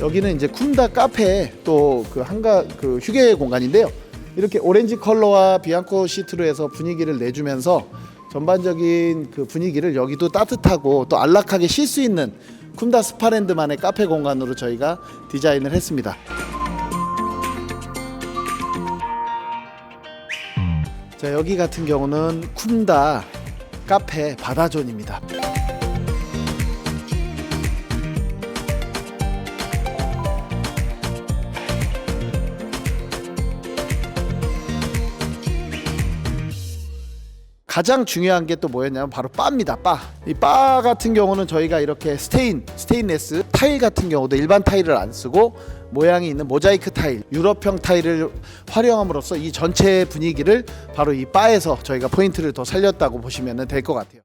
여기는 이제 쿰다 카페 또 그 한가 그 휴게 공간인데요. 이렇게 오렌지 컬러와 비앙코 시트로 해서 분위기를 내주면서 전반적인 그 분위기를 여기도 따뜻하고 또 안락하게 쉴 수 있는 쿰다 스파랜드만의 카페 공간으로 저희가 디자인을 했습니다. 자 여기 같은 경우는 쿰다 카페 바다존입니다. 가장 중요한 게 또 뭐였냐면 바로 바입니다. 바. 이 바 같은 경우는 저희가 이렇게 스테인, 스테인레스 타일 같은 경우도 일반 타일을 안 쓰고 모양이 있는 모자이크 타일, 유럽형 타일을 활용함으로써 이 전체 분위기를 바로 이 바에서 저희가 포인트를 더 살렸다고 보시면 될 것 같아요.